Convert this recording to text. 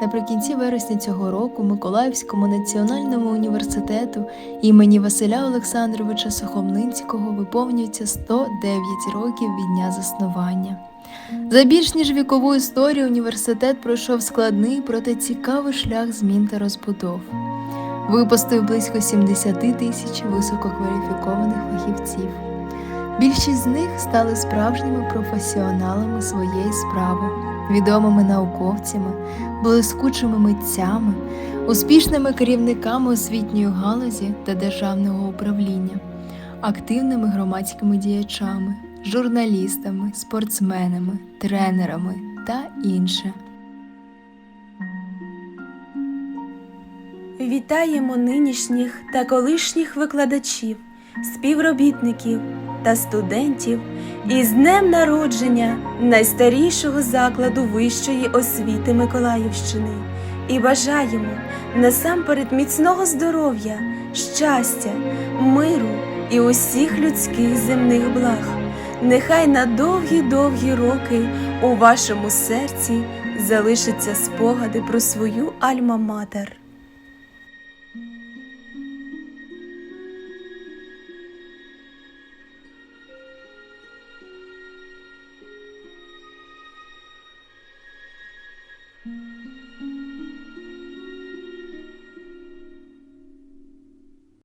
Наприкінці вересня цього року Миколаївському національному університету імені Василя Олександровича Сухомлинського виповнюється 109 років від дня заснування. За більш ніж вікову історію університет пройшов складний, проте цікавий шлях змін та розбудов. Випустив близько 70 тисяч висококваліфікованих фахівців. Більшість з них стали справжніми професіоналами своєї справи, відомими науковцями, блискучими митцями, успішними керівниками освітньої галузі та державного управління, активними громадськими діячами, журналістами, спортсменами, тренерами та інше. Вітаємо нинішніх та колишніх викладачів, співробітників та студентів із днем народження найстарішого закладу вищої освіти Миколаївщини і бажаємо насамперед міцного здоров'я, щастя, миру і усіх людських земних благ. Нехай на довгі-довгі роки у вашому серці залишаться спогади про свою альма-матер. Mm-hmm.